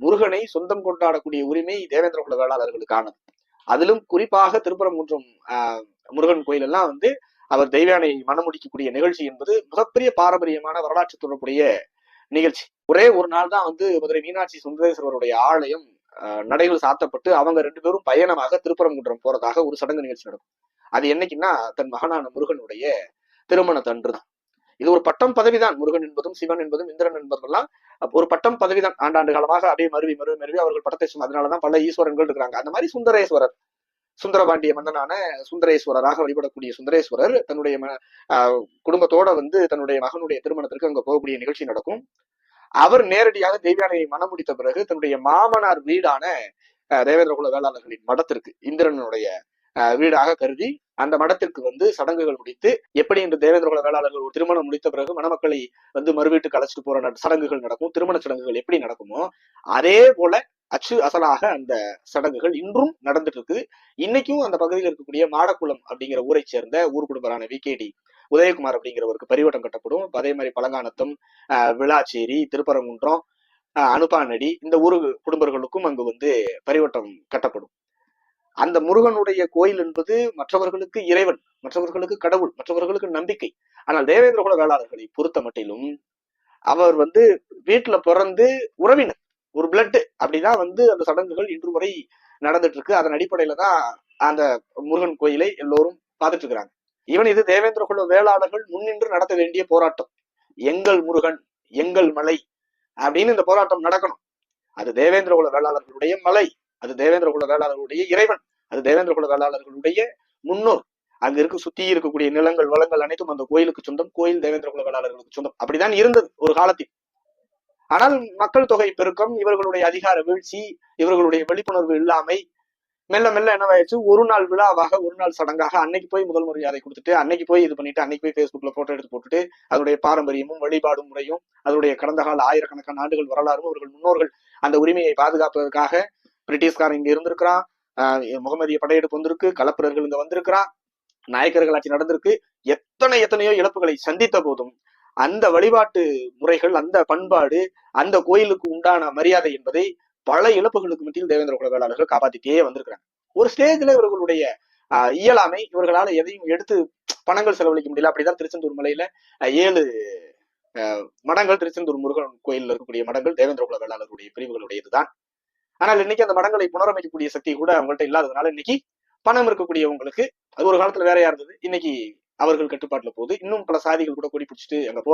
முருகனை சொந்தம் கொண்டாடக்கூடிய உரிமை தேவேந்திர குல வேளாளர்களுக்கானது அதிலும் குறிப்பாக திருப்பரங்குன்றம் ஆஹ், முருகன் கோயில் எல்லாம் வந்து அவர் தெய்வானை மனமுடிக்கக்கூடிய நிகழ்ச்சி என்பது மிகப்பெரிய பாரம்பரியமான வரலாற்று தொடர்புடைய நிகழ்ச்சி. ஒரே ஒரு நாள் தான் வந்து மதுரை மீனாட்சி சுந்தரேஸ்வரருடைய ஆலயம் நடைகள் சாத்தப்பட்டு அவங்க ரெண்டு பேரும் பயணமாக திருப்பரங்குன்றம் போறதாக ஒரு சடங்கு நிகழ்ச்சி நடக்கும். அது என்னைக்குன்னா தன் மகனான முருகனுடைய திருமணத்தன்று தான். இது ஒரு பட்டம் பதவிதான். முருகன் என்பதும் சிவன் என்பதும் இந்திரன் என்பதெல்லாம் எல்லாம் அப்ப ஒரு பட்டம் பதவிதான். ஆண்டாண்டு காலமாக அப்படியே மருவி மருவி மருவி அவர்கள் பட்டத்தை சொன்ன அதனாலதான் பல ஈஸ்வரன்கள் இருக்கிறாங்க. அந்த மாதிரி சுந்தரேஸ்வரர் சுந்தரபாண்டிய மன்னனான சுந்தரேஸ்வரராக வழிபடக்கூடிய சுந்தரேஸ்வரர் தன்னுடைய குடும்பத்தோட வந்து தன்னுடைய மகனுடைய திருமணத்திற்கு அங்க போகக்கூடிய நிகழ்ச்சி நடக்கும். அவர் நேரடியாக தேவியானையை மனம் முடித்த பிறகு தன்னுடைய மாமனார் வீடான ஆஹ் தேவேந்திர குல வேளாளர்களின் மடத்திற்கு இந்திரனுடைய ஆஹ் வீடாக கருதி அந்த மடத்திற்கு வந்து சடங்குகள் முடித்து எப்படி இன்று தேவேந்திர குல வேளாளர்கள் ஒரு திருமணம் முடித்த பிறகு மணமக்களை வந்து மறுவீட்டுக்கு அழைச்சிட்டு போற நட- சடங்குகள் நடக்கும் திருமண சடங்குகள் எப்படி நடக்குமோ அதே போல அச்சு அசலாக அந்த சடங்குகள் இன்றும் நடந்துட்டு இருக்குது. இன்னைக்கும் அந்த பகுதியில் இருக்கக்கூடிய மாடக்குளம் அப்படிங்கிற ஊரை சேர்ந்த ஊர் குடும்பரான விகேடி உதயகுமார் அப்படிங்கிறவருக்கு பரிவட்டம் கட்டப்படும். அதே மாதிரி பழங்கானத்தம் விளாச்சேரி திருப்பரங்குன்றம் அனுப்பானடி இந்த ஊரு குடும்பர்களுக்கும் அங்கு வந்து பரிவட்டம் கட்டப்படும். அந்த முருகனுடைய கோயில் என்பது மற்றவர்களுக்கு இறைவன் மற்றவர்களுக்கு கடவுள் மற்றவர்களுக்கு நம்பிக்கை. ஆனால் தேவேந்திர குல வேளாளர்களை பொறுத்த மட்டிலும் அவர் வந்து வீட்டுல பிறந்து உறவினர் ஒரு பிளட் அப்படிதான் வந்து அந்த சடங்குகள் இன்று வரை நடந்துட்டு இருக்கு அதன் அடிப்படையில தான் அந்த முருகன் கோயிலை எல்லோரும் பார்த்துட்டு இருக்கிறாங்க ஈவன் இது தேவேந்திர குல வேளாளர்கள் முன்னின்று நடத்த வேண்டிய போராட்டம். எங்கள் முருகன் எங்கள் மலை அப்படின்னு இந்த போராட்டம் நடக்கணும். அது தேவேந்திர குல வேளாளர்களுடைய மலை அது தேவேந்திர குல வேளாளர்களுடைய இறைவன். அது தேவேந்திர குல வேளாளர்களுடைய முன்னோர். அங்க இருக்க சுத்தி இருக்கக்கூடிய நிலங்கள் வளங்கள் அனைத்தும் அந்த கோயிலுக்கு சொந்தம். கோயில் தேவேந்திர குல வேளாளர்களுக்கு சொந்தம். அப்படிதான் இருந்தது ஒரு காலத்தில். ஆனால் மக்கள் தொகை பெருக்கம் இவர்களுடைய அதிகார வீழ்ச்சி இவர்களுடைய விழிப்புணர்வு இல்லாமை மெல்ல மெல்ல என்னவாயிடுச்சு? ஒரு நாள் விழாவாக ஒரு நாள் சடங்காக அன்னைக்கு போய் முதல் மரியாதை கொடுத்துட்டு அன்னைக்கு போய் இது பண்ணிட்டு அன்னைக்கு போய் ஃபேஸ்புக்ல போட்டோ எடுத்து போட்டுட்டு அதனுடைய பாரம்பரியமும் வழிபாடும் முறையும் அதனுடைய கடந்த கால ஆயிரக்கணக்கான ஆண்டுகள் வரலாறும் அவர்கள் முன்னோர்கள் அந்த உரிமையை பாதுகாப்பதற்காக பிரிட்டிஷ்காரன் இங்க இருந்திருக்கிறான். முகமதிய படையெடுப்பு வந்திருக்கு கலப்பிரர்கள் இங்க வந்திருக்கிறான் நாயக்கர்கள் ஆட்சி நடந்திருக்கு. எத்தனை எத்தனையோ இழப்புகளை சந்தித்த போதும் அந்த வழிபாட்டு முறைகள் அந்த பண்பாடு அந்த கோயிலுக்கு உண்டான மரியாதை என்பதை பல இழப்புகளுக்கு மத்தியில் தேவேந்திர குல வேளாளர்கள் காப்பாத்திட்டே வந்திருக்கிறாங்க. ஒரு ஸ்டேஜ்ல இவர்களுடைய இயலாமை இவர்களால எதையும் எடுத்து பணங்கள் செலவழிக்க முடியல. அப்படிதான் திருச்செந்தூர் மலையில ஏழு ஆஹ், மடங்கள் திருச்செந்தூர் முருகன் கோயிலில் இருக்கக்கூடிய மடங்கள் தேவேந்திர குல வேளாளர்களுடைய பிரிவுகளுடையதுதான். ஆனால் இன்னைக்கு அந்த மடங்களை புனரமைக்கக்கூடிய சக்தி கூட அவங்கள்ட்ட இல்லாததுனால இன்னைக்கு பணம் இருக்கக்கூடியவங்களுக்கு அது ஒரு காலத்துல வேறையா இருந்தது. இன்னைக்கு அவர்கள் கட்டுப்பாட்டுல போகுது. இன்னும் பல சாதிகள் கூட கொடி பிடிச்சிட்டு அங்க போ